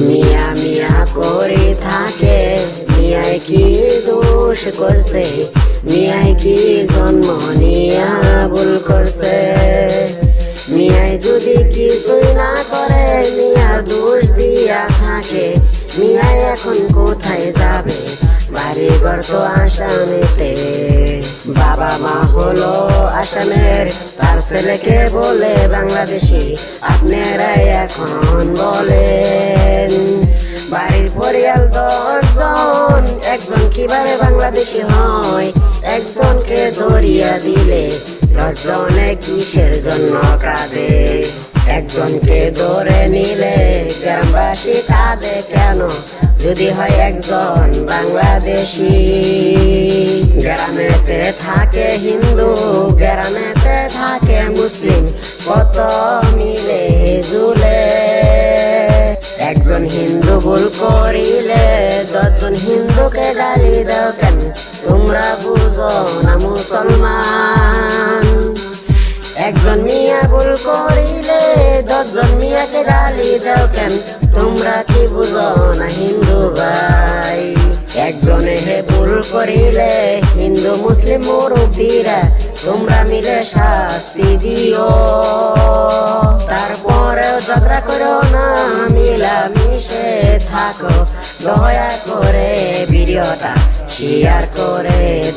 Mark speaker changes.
Speaker 1: মিয়া মিয়া করে থাকে, মিয়ায় কি দোষ করছে? মিয়ায় কি জন্ম নিয়া ভুল করছে? মিয়ায় যদি কিছুই না করে মিয়ার দোষ দিয়া থাকে। মিয়ায় এখন কোথায় যাবে? বাড়ি ঘর তো আসামেতে বাবা মা হলো আসামের, তার ছেলেকে বলে বাংলাদেশি। আপনারাই এখন বলেন কীভাবে বাংলাদেশি হয় একজনকে ধরিয়া দিলে দশজনে কিসের জন্য কাঁদে? একজনকে ধরে নিলে গ্রামবাসী কাঁদে কেন? যদি হয় একজন বাংলাদেশি। গ্রামেতে থাকে হিন্দু, গ্রামেতে থাকে মুসলিম, কত মিলে জুলে? একজন হিন্দু ভুল করিলে দশজন হিন্দুকে না মুসলমান একজন মিয়া ভুল করিলে, দশজন মিয়াকে গালি দাও কেন? তোমরা কি বুঝো না, হিন্দু ভাই? একজনে হে ভুল করিলে, হিন্দু, মুসলিম মুরব্বীরা, তোমরা মিলে শাস্তি দিও। তারপরেও ঝগড়া করো না মিলা মিশে থাকো। দয়া করে ভিডিওটা শেয়ার করে